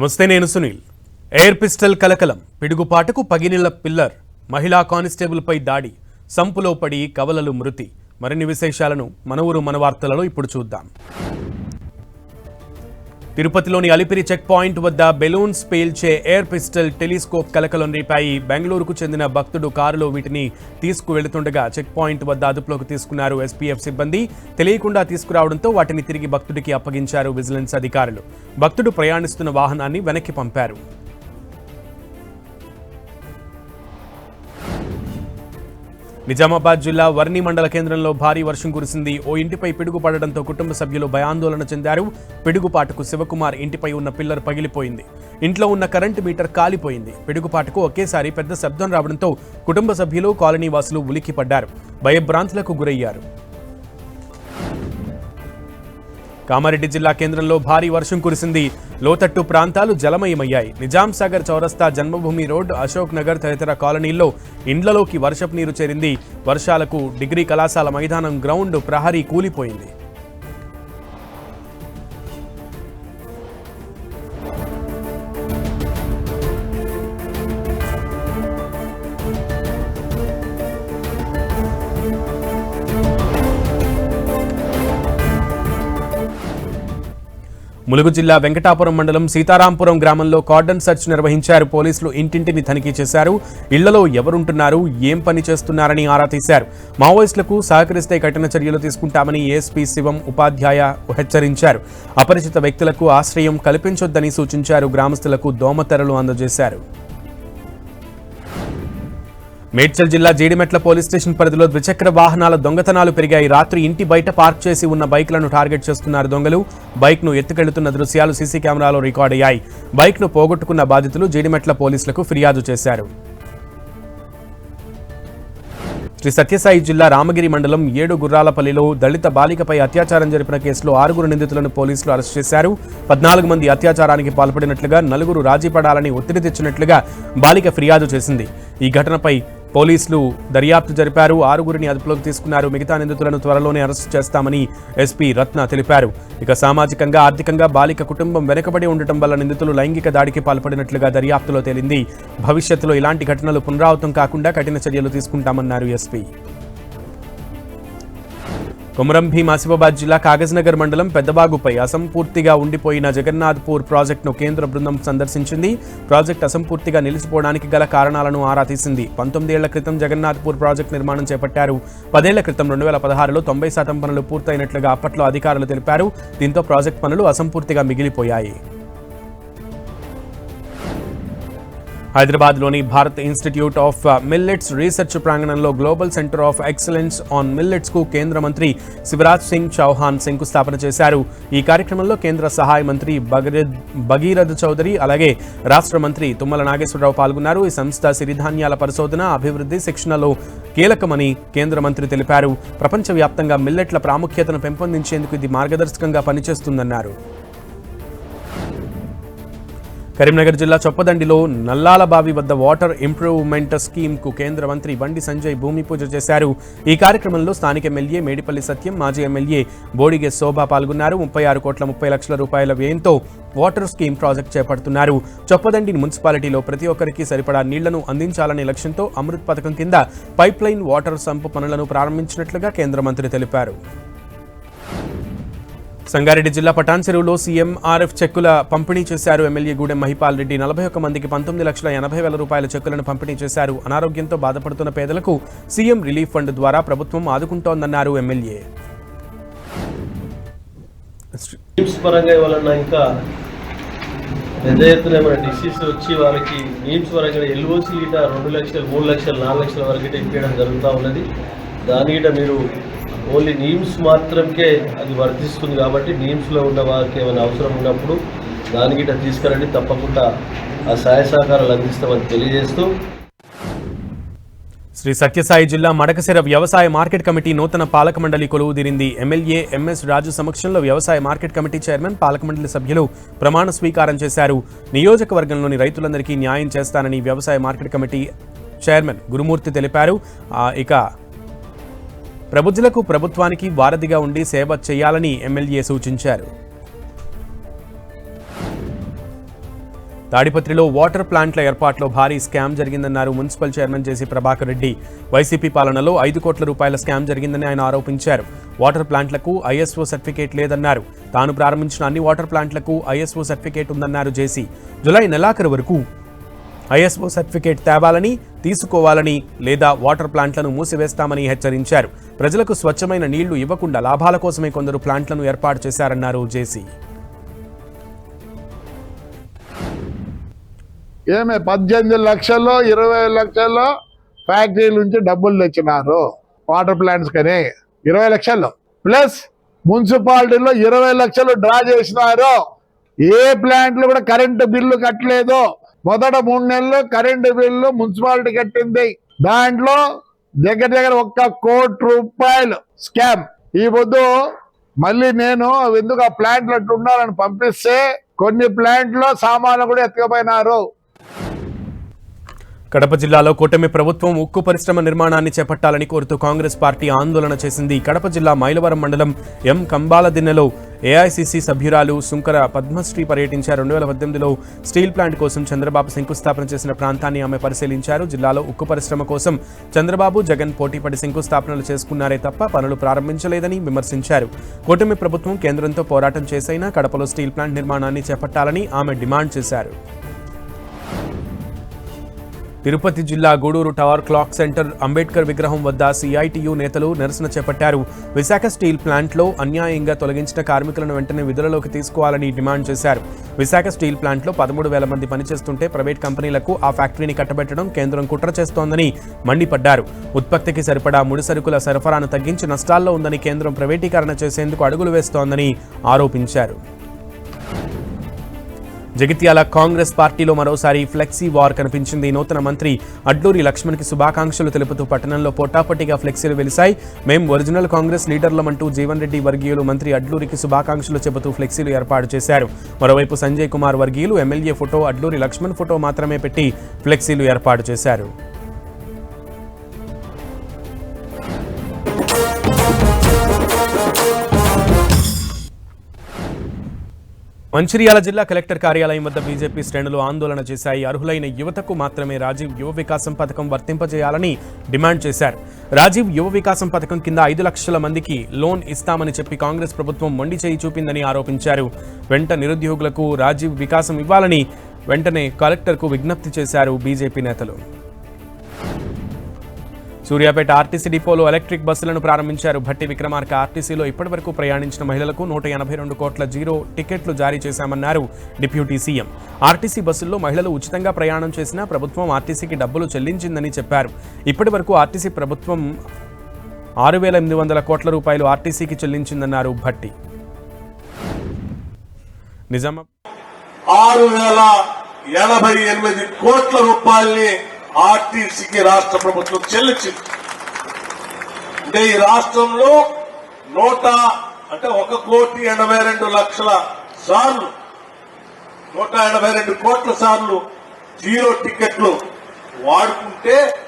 నమస్తే నేను Sunil. Air pistol కలకలం పిడుగుపాటుకు పగినిల పిల్లర్ మహిళా కానిస్టేబుల్పై దాడి సంపులో పడి కవలలు మృతి. మరిన్ని విశేషాలను మన ఊరు మన వార్తలలో ఇప్పుడు చూద్దాం. తిరుపతిలోని అలిపిరి చెక్ పాయింట్ వద్ద బెలూన్స్ పేల్చే ఎయిర్ పిస్టల్ టెలిస్కోప్ కలకలం రేపాయి. బెంగళూరుకు చెందిన భక్తుడు కారులో వీటిని తీసుకువెళుతుండగా చెక్ పాయింట్ వద్ద అదుపులోకి తీసుకున్నారు ఎస్పీఎఫ్ సిబ్బంది. తెలియకుండా తీసుకురావడంతో వాటిని తిరిగి భక్తుడికి అప్పగించారు విజిలెన్స్ అధికారులు. భక్తుడు ప్రయాణిస్తున్న వాహనాన్ని వెనక్కి పంపారు. నిజామాబాద్ జిల్లా వర్ణి మండల కేంద్రంలో భారీ వర్షం కురిసింది. ఓ ఇంటిపై పిడుగు పడడంతో కుటుంబ సభ్యులు భయాందోళన చెందారు. పిడుగుపాటుకు శివకుమార్ ఇంటిపై ఉన్న పిల్లర్ పగిలిపోయింది. ఇంట్లో ఉన్న కరెంటు మీటర్ కాలిపోయింది. పిడుగుపాటుకు ఒకేసారి పెద్ద శబ్దం రావడంతో కుటుంబ సభ్యులు కాలనీ వాసులు ఉలిక్కిపడ్డారు. భయభ్రాంతులకు గురయ్యారు. కామారెడ్డి జిల్లా కేంద్రంలో భారీ వర్షం కురిసింది. లోతట్టు ప్రాంతాలు జలమయమయ్యాయి. నిజాం సాగర్ చౌరస్తా జన్మభూమి రోడ్ అశోక్ నగర్ తదితర కాలనీల్లో ఇండ్లలోకి వర్షపు నీరు చేరింది. వర్షాలకు డిగ్రీ కళాశాల మైదానం గ్రౌండ్ ప్రహరీ కూలిపోయింది. ములుగు జిల్లా వెంకటాపురం మండలం సీతారాంపురం గ్రామంలో కార్డన్ సెర్చ్ నిర్వహించారు. పోలీసులు ఇంటింటిని తనిఖీ చేశారు. ఇళ్ళలో ఎవరుంటున్నారు? ఏం పని చేస్తున్నారని ఆరా తీశారు. మావోయిస్టులకు సహకరిస్తే కఠిన చర్యలు తీసుకుంటామని ఏఎస్పీ శివం ఉపాధ్యాయ హెచ్చరించారు. అపరిచిత వ్యక్తులకు ఆశ్రయం కల్పించొద్దని సూచించారు. గ్రామస్తులకు దోమతెరలు అందజేశారు. మేడ్చల్ జిల్లా జీడిమెట్ల పోలీస్ స్టేషన్ పరిధిలో ద్విచక్ర వాహనాల దొంగతనాలు పెరిగాయి. రాత్రి ఇంటి బయట పార్క్ చేసి ఉన్న బైక్లను టార్గెట్ చేస్తున్నారు దొంగలు. బైక్ను ఎత్తుకెళ్తున్న దృశ్యాలు సీసీ కెమెరాలో రికార్డ్ అయ్యాయి. బైక్ను పోగొట్టుకున్న బాధితులు జీడిమెట్ల పోలీసులకు ఫిర్యాదు చేశారు. శ్రీ సత్యసాయి జిల్లా రామగిరి మండలం ఏడు గుర్రాలపల్లిలో దళిత బాలికపై అత్యాచారం జరిపిన కేసులో ఆరుగురు నిందితులను పోలీసులు అరెస్ట్ చేశారు. పద్నాలుగు మంది అత్యాచారానికి పాల్పడినట్లుగా నలుగురు రాజీ పడాలని ఒత్తిడి తెచ్చినట్లుగా బాలిక ఫిర్యాదు చేసింది. ఈ ఘటనపై పోలీసులు దర్యాప్తు జరిపారు. ఆరుగురిని అదుపులోకి తీసుకున్నారు. మిగతా నిందితులను త్వరలోనే అరెస్టు చేస్తామని ఎస్పీ రత్న తెలిపారు. ఇక సామాజికంగా ఆర్థికంగా బాలిక కుటుంబం వెనుకబడి ఉండటం వల్ల నిందితులు లైంగిక దాడికి పాల్పడినట్లుగా దర్యాప్తులో తేలింది. భవిష్యత్తులో ఇలాంటి ఘటనలు పునరావృతం కాకుండా కఠిన చర్యలు తీసుకుంటామన్నారు ఎస్పీ. కొమరం భీం ఆసిఫాబాద్ జిల్లా కాగజ్నగర్ మండలం పెద్దబాగుపై అసంపూర్తిగా ఉండిపోయిన జగన్నాథ్పూర్ ప్రాజెక్టును కేంద్ర బృందం సందర్శించింది. ప్రాజెక్ట్ అసంపూర్తిగా నిలిచిపోవడానికి గల కారణాలను ఆరా తీసింది. పంతొమ్మిదేళ్ళ క్రితం జగన్నాథ్పూర్ ప్రాజెక్టు నిర్మాణం చేపట్టారు. పదేళ్ళ క్రితం రెండు వేల పదహారులో తొంభై శాతం పనులు పూర్తయినట్లుగా అప్పట్లో అధికారులు తెలిపారు. దీంతో ప్రాజెక్ట్ పనులు అసంపూర్తిగా మిగిలిపోయాయి. హైదరాబాద్లోని Bharat institute of millets research ప్రాంగణంలో global centre of excellence on మిల్లెట్స్కు కేంద్ర మంత్రి శివరాజ్ సింగ్ చౌహాన్ శంకుస్థాపన చేశారు. ఈ కార్యక్రమంలో కేంద్ర సహాయ మంత్రి భగీరథ్ చౌదరి అలాగే రాష్ట్ర మంత్రి తుమ్మల నాగేశ్వరరావు పాల్గొన్నారు. ఈ సంస్థ సిరిధాన్యాల పరిశోధన అభివృద్ధి శిక్షణలో కీలకమని కేంద్ర మంత్రి తెలిపారు. ప్రపంచవ్యాప్తంగా మిల్లెట్ల ప్రాముఖ్యతను పెంపొందించేందుకు ఇది మార్గదర్శకంగా పనిచేస్తుందన్నారు. కరీంనగర్ జిల్లా చొప్పదండిలో నల్లాల బావి వద్ద వాటర్ ఇంప్రూవ్మెంట్ స్కీమ్కు కేంద్ర మంత్రి బండి సంజయ్ భూమి పూజ చేశారు. ఈ కార్యక్రమంలో స్థానిక ఎమ్మెల్యే మేడిపల్లి సత్యం మాజీ ఎమ్మెల్యే బోడిగే శోభ పాల్గొన్నారు. ముప్పై ఆరు కోట్ల ముప్పై లక్షల రూపాయల వ్యయంతో వాటర్ స్కీమ్ ప్రాజెక్ట్ చేపడుతున్నారు. చొప్పదండి మున్సిపాలిటీలో ప్రతి ఒక్కరికి సరిపడా నీళ్ళను అందించాలనే లక్ష్యంతో అమృత్ పథకం కింద పైప్లైన్ వాటర్ సంపు పనులను ప్రారంభించినట్లుగా కేంద్ర మంత్రి తెలిపారు. సంగారెడ్డి జిల్లా పటాన్ చెరువులో సీఎంఆర్ఎఫ్ చెక్కుల పంపిణీ చేశారు. ఎమ్మెల్యే గూడెం మహిపాల్ రెడ్డి నలభై ఒక్క మందికి పంతొమ్మిది లక్షల ఎనభై వేల రూపాయల చెక్కులను పంపిణీ చేశారు. అనారోగ్యంతో బాధపడుతున్న పేదలకు సీఎం రిలీఫ్ ఫండ్ ద్వారా ప్రభుత్వం ఆదుకుంటోందన్నారు ఎమ్మెల్యే. పరంగా ఇవ్వాలన్నా ఇంకా పెద్ద ఎత్తున ఏమైనా డిసీజ్ వచ్చి వారికి నీమ్స్ పరంగా ఎల్ఓసీ గిట రెండు లక్షలు మూడు లక్షలు నాలుగు లక్షల వరకు ఇప్పించడం జరుగుతూ ఉన్నది. దాని గిట మీరు ఓన్లీ నీమ్స్ మాత్రంకే అది వర్తిస్తుంది కాబట్టి నీమ్స్లో ఉన్న వారికి ఏమైనా అవసరం ఉన్నప్పుడు దానికి తీసుకురండి. తప్పకుండా ఆ సహాయ సహకారాలు అందిస్తామని తెలియజేస్తూ శ్రీ సత్యసాయి జిల్లా మడకసిర వ్యవసాయ మార్కెట్ కమిటీ నూతన పాలక మండలి కొలువు తీరింది. ఎమ్మెల్యే ఎంఎస్ రాజు సమక్షంలో వ్యవసాయ మార్కెట్ కమిటీ చైర్మన్ పాలక మండలి సభ్యులు ప్రమాణ స్వీకారం చేశారు. నియోజకవర్గంలోని రైతులందరికీ న్యాయం చేస్తానని వ్యవసాయ మార్కెట్ కమిటీ చైర్మన్ గురుమూర్తి తెలిపారు. ఇక ప్రబుద్ధులకు ప్రభుత్వానికి వారధిగా ఉండి సేవ చేయాలని ఎమ్మెల్యే సూచించారు. తాడిపత్రిలో వాటర్ ప్లాంట్ల ఏర్పాట్లో భారీ స్కామ్ జరిగిందన్నారు municipal chairman JC Prabhakar Reddy. YCP పాలనలో ఐదు కోట్ల రూపాయల స్కామ్ జరిగిందని ఆయన ఆరోపించారు. వాటర్ ప్లాంట్లకు ఐఎస్ఓ సర్టిఫికేట్ లేదన్నారు. తాను ప్రారంభించిన అన్ని వాటర్ ప్లాంట్లకు ఐఎస్ఓ సర్టిఫికేట్ ఉందన్నారు జేసీ. జులై నెలాఖరు వరకు ఐఎస్ఓ సర్టిఫికేట్ తేవాలని తీసుకోవాలని లేదా వాటర్ ప్లాంట్లను మూసివేస్తామని హెచ్చరించారు. ప్రజలకు స్వచ్ఛమైన నీళ్ళు ఇవ్వకుండా లాభాల కోసమే కొందరు ప్లాంట్లను ఏర్పాటు చేశారన్నారు జేసీ. ఏమే పద్దెనిమిది లక్షల్లో ఇరవై లక్షల్లో ఫ్యాక్టరీ నుంచి డబ్బులు తెచ్చినారు వాటర్ ప్లాంట్స్ కానీ. ఇరవై లక్షల్లో. ప్లస్ మున్సిపాలిటీలో ఇరవై లక్షలు డ్రా చేసినారు. ఏ ప్లాంట్లు కూడా కరెంటు బిల్లు కట్టలేదు. మొదట మూడు నెలలు కరెంటు బిల్లు మున్సిపాలిటీ కట్టింది. దాంట్లో దగ్గర దగ్గర ఒక్క కోటి రూపాయలు స్కామ్. ఈ పొద్దు మళ్ళీ నేను ఎందుకు ఆ ప్లాంట్లు అట్టు ఉండాలని పంపిస్తే కొన్ని ప్లాంట్లో సామాన్లు కూడా ఎత్తుకపోయినారు. కడప జిల్లాలో కూటమి ప్రభుత్వం ఉక్కు పరిశ్రమ నిర్మాణాన్ని చేపట్టాలని కోరుతూ కాంగ్రెస్ పార్టీ ఆందోళన చేసింది. కడప జిల్లా మైలవరం మండలం ఎం. కంబాలదిన్నెలో ఏఐసిసి సభ్యురాలు సుంకర పద్మశ్రీ పర్యటించారు. రెండు వేల పద్దెనిమిదిలో స్టీల్ ప్లాంట్ కోసం చంద్రబాబు శంకుస్థాపన చేసిన ప్రాంతాన్ని ఆమె పరిశీలించారు. జిల్లాలో ఉక్కు పరిశ్రమ కోసం చంద్రబాబు జగన్ పోటీపడి శంకుస్థాపనలు చేసుకున్నారే తప్ప పనులు ప్రారంభించలేదని విమర్శించారు. కూటమి ప్రభుత్వం కేంద్రంతో పోరాటం చేసైనా కడపలో స్టీల్ ప్లాంట్ నిర్మాణాన్ని చేపట్టాలని ఆమె డిమాండ్ చేశారు. తిరుపతి జిల్లా Gudur tower clock centre Ambedkar విగ్రహం వద్ద సిఐటియు నేతలు నిరసన చేపట్టారు. విశాఖ స్టీల్ ప్లాంట్లో అన్యాయంగా తొలగించిన కార్మికులను వెంటనే విధులలోకి తీసుకోవాలని డిమాండ్ చేశారు. విశాఖ స్టీల్ ప్లాంట్లో పదమూడు వేల మంది పనిచేస్తుంటే ప్రైవేట్ కంపెనీలకు ఆ ఫ్యాక్టరీని కట్టబెట్టడం కేంద్రం కుట్ర చేస్తోందని మండిపడ్డారు. ఉత్పత్తికి సరిపడా ముడి సరుకుల సరఫరాను తగ్గించి నష్టాల్లో ఉందని కేంద్రం ప్రైవేటీకరణ చేసేందుకు అడుగులు వేస్తోందని ఆరోపించారు. జగిత్యాల కాంగ్రెస్ పార్టీలో మరోసారి ఫ్లెక్సీ వార్ కనిపించింది. నూతన మంత్రి అడ్లూరి లక్ష్మణ్కి శుభాకాంక్షలు తెలుపుతూ పట్టణంలో పోటాపోటీగా ఫ్లెక్సీలు వెలిశాయి. మేం ఒరిజినల్ కాంగ్రెస్ లీడర్లమంటూ జీవన్ రెడ్డి వర్గీయులు మంత్రి అడ్లూరికి శుభాకాంక్షలు చెబుతూ ఫ్లెక్సీలు ఏర్పాటు చేశారు. మరోవైపు సంజయ్ కుమార్ వర్గీయులు MLA photo Adluri Laxman photo మాత్రమే పెట్టి ఫ్లెక్సీలు ఏర్పాటు చేశారు. మంచిర్యాల జిల్లా కలెక్టర్ కార్యాలయం వద్ద బీజేపీ శ్రేణులు ఆందోళన చేశాయి. అర్హులైన యువతకు మాత్రమే రాజీవ్ యువ వికాసం పథకం వర్తింపజేయాలని డిమాండ్ చేశారు. రాజీవ్ యువ వికాసం పథకం కింద ఐదు లక్షల మందికి లోన్ ఇస్తామని చెప్పి కాంగ్రెస్ ప్రభుత్వం మొండి చేయి చూపిందని ఆరోపించారు. వెంట నిరుద్యోగులకు రాజీవ్ వికాసం ఇవ్వాలని వెంటనే కలెక్టర్కు విజ్ఞప్తి చేశారు బీజేపీ నేతలు. సూర్యాపేట ఆర్టీసీ డిపోలో ఎలక్ట్రిక్ బస్సులను ప్రారంభించారు భట్టి విక్రమార్క. ఆర్టీసీలో ఇప్పటివరకు ప్రయాణించిన మహిళలకు నూట ఎనభై రెండు కోట్ల జీరో టికెట్లు జారీ చేశామన్నారు డిప్యూటీ సీఎం. ఆర్టీసీ బస్సుల్లో మహిళలు ఉచితంగా ప్రయాణం చేసినా ప్రభుత్వం ఆర్టీసీకి డబ్బులు చెల్లించిందని చెప్పారు. ఇప్పటివరకు ఆర్టీసీ ప్రభుత్వం ఆరు వేల ఎనిమిది వందల కోట్ల రూపాయలు ఆర్టీసీకి చెల్లించిందన్నారు భట్టి. నిజామా ఆరు వేల ఎనభై ఎనిమిది కోట్ల రూపాయల్ని ఆర్టీసీకి రాష్ట్ర ప్రభుత్వం చెల్లించింది. అంటే ఈ రాష్ట్రంలో నూట అంటే ఒక కోటి ఎనభై రెండు లక్షల సార్లు నూట ఎనభై రెండు కోట్ల సార్లు జీరో టికెట్లు వాడుకుంటే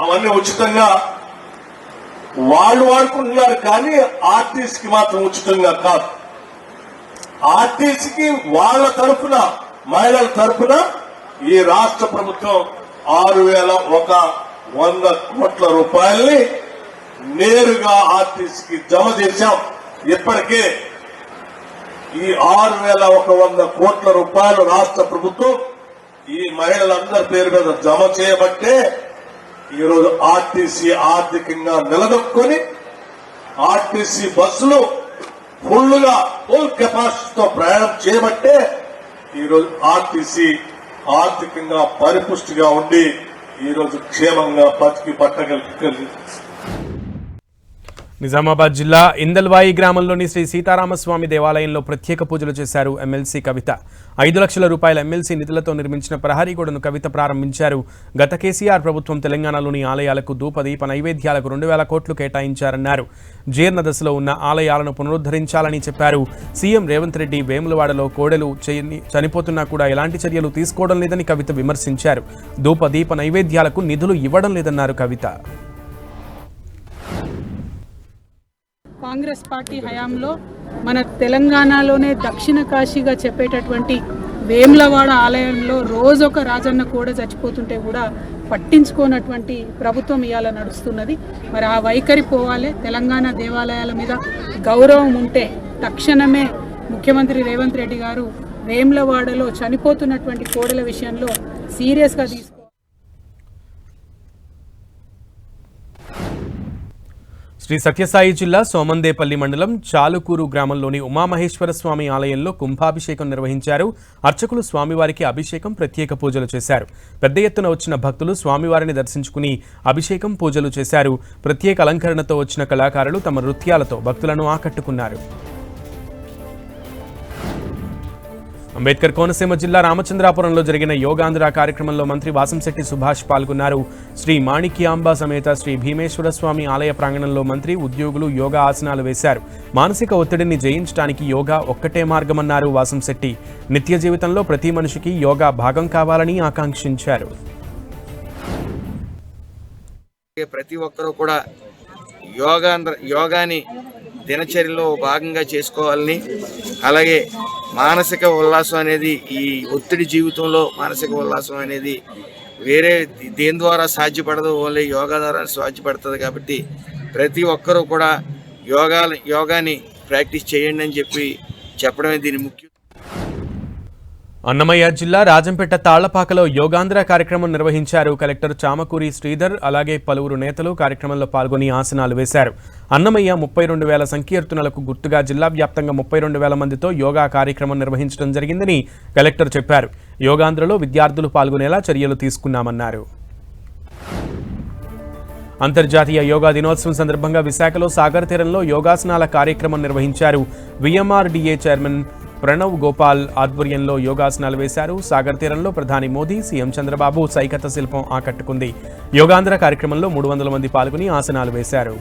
అవన్నీ ఉచితంగా వాళ్ళు వాడుకుంటున్నారు కానీ ఆర్టీసీకి మాత్రం ఉచితంగా కాదు. ఆర్టీసీకి వాళ్ళ తరఫున మహిళల తరఫున ఈ రాష్ట్ర ప్రభుత్వం ఆరు వేల ఒక వంద కోట్ల రూపాయల్ని నేరుగా ఆర్టీసీకి జమ చేశాం. ఇప్పటికే ఈ ఆరు వేల ఒక వంద కోట్ల రూపాయలు రాష్ట్ర ప్రభుత్వం ఈ మహిళలందరి పేరు మీద జమ చేయబట్టే ఈరోజు ఆర్టీసీ ఆర్థికంగా నిలదొక్కుని ఆర్టీసీ బస్సులు ఫుల్గా ఫుల్ కెపాసిటీతో ప్రయాణం చేయబట్టే ఈరోజు ఆర్టీసీ ఆర్థికంగా పరిపుష్టిగా ఉండి ఈరోజు క్షేమంగా బతికి పట్టగలిగి నిజామాబాద్ జిల్లా ఇందల్వాయి గ్రామంలోని శ్రీ సీతారామస్వామి దేవాలయంలో ప్రత్యేక పూజలు చేశారు ఎమ్మెల్సీ కవిత. ఐదు లక్షల రూపాయల ఎమ్మెల్సీ నిధులతో నిర్మించిన ప్రహరీగూడను కవిత ప్రారంభించారు. గత కేసీఆర్ ప్రభుత్వం తెలంగాణలోని ఆలయాలకు ధూపదీప నైవేద్యాలకు రెండు వేల కోట్లు కేటాయించారన్నారు. జీర్ణ దశలో ఉన్న ఆలయాలను పునరుద్ధరించాలని చెప్పారు. సీఎం రేవంత్ రెడ్డి వేములవాడలో కోడెలు చనిపోతున్నా కూడా ఎలాంటి చర్యలు తీసుకోవడం లేదని కవిత విమర్శించారు. ధూపదీప నైవేద్యాలకు నిధులు ఇవ్వడం లేదన్నారు కవిత. కాంగ్రెస్ పార్టీ హయాంలో మన తెలంగాణలోనే దక్షిణ కాశీగా చెప్పేటటువంటి వేములవాడ ఆలయంలో రోజు ఒక రాజన్న కూడా చచ్చిపోతుంటే కూడా పట్టించుకోనటువంటి ప్రభుత్వం ఇవాళ నడుస్తున్నది. మరి ఆ వైఖరి పోవాలి. తెలంగాణ దేవాలయాల మీద గౌరవం ఉంటే తక్షణమే ముఖ్యమంత్రి రేవంత్ రెడ్డి గారు వేములవాడలో చనిపోతున్నటువంటి కోడల విషయంలో సీరియస్గా తీసుకు శ్రీ సత్యసాయి జిల్లా సోమందేపల్లి మండలం చాలుకూరు గ్రామంలోని ఉమామహేశ్వర స్వామి ఆలయంలో కుంభాభిషేకం నిర్వహించారు. అర్చకులు స్వామివారికి అభిషేకం ప్రత్యేక పూజలు చేశారు. పెద్ద ఎత్తున వచ్చిన భక్తులు స్వామివారిని దర్శించుకుని అభిషేకం పూజలు చేశారు. ప్రత్యేక అలంకరణతో వచ్చిన కళాకారులు తమ నృత్యాలతో భక్తులను ఆకట్టుకున్నారు. అంబేద్కర్ కోనసీమ జిల్లా రామచంద్రాపురంలో జరిగిన యోగాంధ్ర కార్యక్రమంలో మంత్రి వాసంశెట్టి సుభాష్ పాల్గొన్నారు. శ్రీ మాణిక్యాంబ సమేత శ్రీ భీమేశ్వర స్వామి ఆలయ ప్రాంగణంలో మంత్రి ఉద్యోగులు యోగా ఆసనాలు వేశారు. మానసిక ఒత్తిడిని జయించడానికి యోగా ఒక్కటే మార్గమన్నారు వాసంశెట్టి. నిత్య జీవితంలో ప్రతి మనిషికి యోగా భాగం కావాలని ఆకాంక్షించారు. ప్రతి ఒక్కరూ కూడా యోగాంధ్ర యోగాని దినచర్యలో భాగంగా చేసుకోవాలని అలాగే మానసిక ఉల్లాసం అనేది ఈ ఒత్తిడి జీవితంలో మానసిక ఉల్లాసం అనేది వేరే దేని ద్వారా సాధ్యపడదు ఓన్లీ యోగా ద్వారా సాధ్యపడుతుంది కాబట్టి ప్రతి ఒక్కరూ కూడా యోగా యోగాని ప్రాక్టీస్ చేయండి అని చెప్పి చెప్పడమే దీని ముఖ్యం అన్నమయ్య జిల్లా రాజంపేట తాళ్ళపాకలో యోగాంధ్ర కార్యక్రమం నిర్వహించారు కలెక్టర్ చామకూరి శ్రీధర్. అలాగే పలువురు నేతలు కార్యక్రమంలో పాల్గొని ఆసనాలు వేశారు. అన్నమయ్య ముప్పై రెండు వేల సంకీర్తనలకు గుర్తుగా జిల్లా వ్యాప్తంగా ముప్పై రెండు వేల మందితో యోగా కార్యక్రమం నిర్వహించడం జరిగిందని కలెక్టర్ చెప్పారు. యోగాంధ్రలో విద్యార్థులు పాల్గొనేలా చర్యలు తీసుకున్నామన్నారు. అంతర్జాతీయ యోగా దినోత్సవం సందర్భంగా విశాఖలో సాగర్ తీరంలో యోగాసనాల కార్యక్రమం నిర్వహించారు. విఎంఆర్డీఏ చైర్మన్ ప్రణవ్ గోపాల్ ఆధ్వర్యంలో యోగాసనాలు వేశారు. సాగర్ తీరంలో ప్రధాని మోదీ సీఎం చంద్రబాబు సైకత శిల్పం ఆకట్టుకుంది. యోగాంధ్ర కార్యక్రమంలో మూడు వందల మంది పాల్గొని ఆసనాలు వేశారు.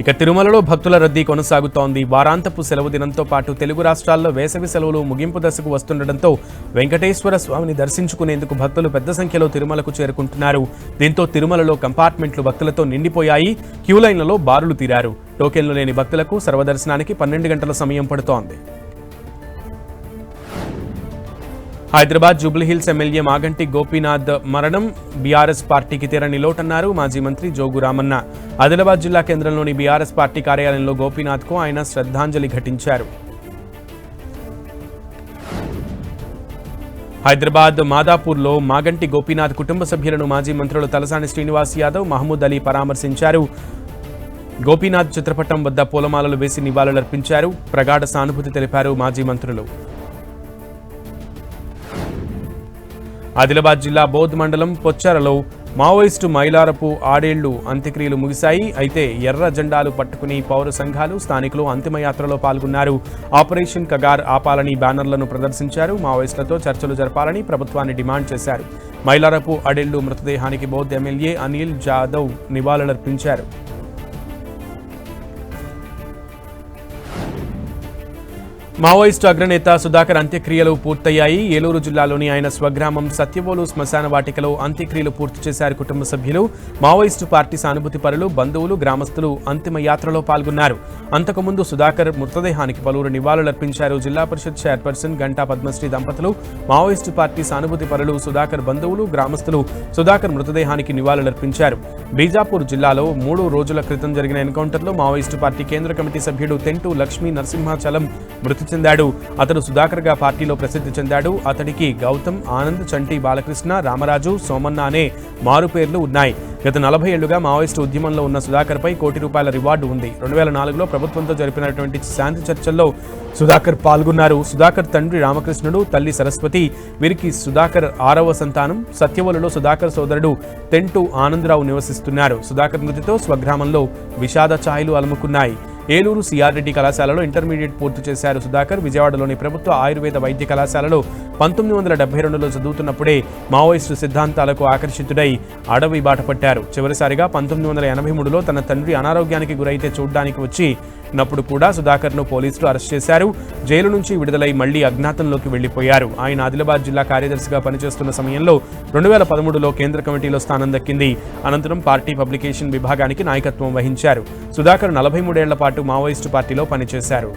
ఇక తిరుమలలో భక్తుల రద్దీ కొనసాగుతోంది. వారాంతపు సెలవు దినంతో పాటు తెలుగు రాష్ట్రాల్లో వేసవి సెలవులు ముగింపు దశకు వస్తుండటంతో వెంకటేశ్వర స్వామిని దర్శించుకునేందుకు భక్తులు పెద్ద సంఖ్యలో తిరుమలకు చేరుకుంటున్నారు. దీంతో తిరుమలలో కంపార్ట్మెంట్లు భక్తులతో నిండిపోయాయి. క్యూలైన్లలో బారులు తీరారు. టోకెన్లు లేని భక్తులకు సర్వదర్శనానికి పన్నెండు గంటల సమయం పడుతోంది. హైదరాబాద్ జూబ్లీహిల్స్ ఎమ్మెల్యే మాగంటి గోపీనాథ్ మరణం బీఆర్ఎస్ పార్టీకి తీరని లోటన్నారు మాజీ మంత్రి జోగు రామన్న. ఆదిలాబాద్ జిల్లా కేంద్రంలోని బీఆర్ఎస్ పార్టీ కార్యాలయంలో గోపీనాథ్కు ఆయన శ్రద్ధాంజలి ఘటించారు. హైదరాబాద్ మాదాపూర్లో మాగంటి గోపీనాథ్ కుటుంబ సభ్యులను మాజీ మంత్రులు తలసాని శ్రీనివాస్ యాదవ్ మహమూద్ అలీ పరామర్శించారు. గోపీనాథ్ చిత్రపటం వద్ద పూలమాలలు వేసి నివాళులర్పించారు. ప్రగాఢ సానుభూతి తెలిపారు మాజీ మంత్రులు. ఆదిలాబాద్ జిల్లా బౌద్ధ్ మండలం పొచ్చారలో మావోయిస్టు మైలారపు ఆడేళ్ళు అంత్యక్రియలు ముగిశాయి. అయితే ఎర్ర జెండాలు పట్టుకుని పౌర సంఘాలు స్థానికులు అంతిమయాత్రలో పాల్గొన్నారు. ఆపరేషన్ కగార్ ఆపాలని బ్యానర్లను ప్రదర్శించారు. మావోయిస్టులతో చర్చలు జరపాలని ప్రభుత్వాన్ని డిమాండ్ చేశారు. మైలారపు అడేళ్ళు మృతదేహానికి బౌద్ధ్ ఎమ్మెల్యే అనిల్ జాదవ్ నివాళులర్పించారు. మావోయిస్టు అగ్రనేత సుధాకర్ అంత్యక్రియలు పూర్తయ్యాయి. ఏలూరు జిల్లాలోని ఆయన స్వగ్రామం సత్యవోలు శ్మశాన వాటికలో అంత్యక్రియలు పూర్తి చేశారు కుటుంబ సభ్యులు. మావోయిస్టు పార్టీ సానుభూతి పరులు బంధువులు గ్రామస్తులు అంతిమ యాత్రలో పాల్గొన్నారు. అంతకుముందు సుధాకర్ మృతదేహానికి పలువురు నివాళులర్పించారు. జిల్లా పరిషత్ చైర్పర్సన్ గంటా పద్మశ్రీ దంపతులు మావోయిస్టు పార్టీ సానుభూతి పరులు సుధాకర్ బంధువులు గ్రామస్తులు సుధాకర్ మృతదేహానికి నివాళులర్పించారు. బీజాపూర్ జిల్లాలో మూడు రోజుల క్రితం జరిగిన ఎన్కౌంటర్లో మావోయిస్టు పార్టీ కేంద్ర కమిటీ సభ్యుడు తెంటు లక్ష్మీ నరసింహాచలం మృతి చెందాడు. అతడు సుధాకర్గా పార్టీలో ప్రసిద్ధి చెందాడు. అతడికి గౌతమ్ ఆనంద్ చంటి బాలకృష్ణ రామరాజు సోమన్న అనే మారు పేర్లు ఉన్నాయి. గత నలభై ఏళ్ళుగా మావోయిస్టు ఉద్యమంలో ఉన్న సుధాకర్పై కోటి రూపాయల రివార్డు ఉంది. రెండు వేల నాలుగులో ప్రభుత్వంతో జరిపినటువంటి శాంతి చర్చల్లో సుధాకర్ పాల్గొన్నారు. సుధాకర్ తండ్రి రామకృష్ణుడు తల్లి సరస్వతి వీరికి సుధాకర్ ఆరవ సంతానం. సత్యవలులో సుధాకర్ సోదరుడు తెంటు ఆనందరావు నివసిస్తున్నారు. సుధాకర్ మృతితో స్వగ్రామంలో విషాద ఛాయలు అలుముకున్నాయి. ఏలూరు సిఆర్రెడ్డి కళాశాలలో ఇంటర్మీడియట్ పూర్తి చేశారు సుధాకర్. విజయవాడలోని ప్రభుత్వ ఆయుర్వేద వైద్య కళాశాలలో పంతొమ్మిది వందల డెబ్బై రెండులో చదువుతున్నప్పుడే మావోయిస్టు సిద్ధాంతాలకు ఆకర్షితుడై అడవి బాట పట్టారు. చివరిసారిగా పంతొమ్మిది వందల ఎనభై మూడులో తన తండ్రి అనారోగ్యానికి గురైతే చూడ్డానికి వచ్చి నప్పుడు కూడా సుధాకర్ను పోలీసులు అరెస్ట్ చేశారు. జైలు నుంచి విడుదలై మళ్ళీ అజ్ఞాతంలోకి వెళ్ళిపోయారు ఆయన ఆదిలాబాద్ జిల్లా కార్యదర్శిగా పనిచేస్తున్న సమయంలో రెండు వేల పదమూడులో కేంద్ర కమిటీలో స్థానం దక్కింది. అనంతరం పార్టీ పబ్లికేషన్ విభాగానికి నాయకత్వం వహించారు. సుధాకర్ నలభై మూడేళ్ళ పాటు పాటు మావోయిస్టు పార్టీలో పనిచేశారు.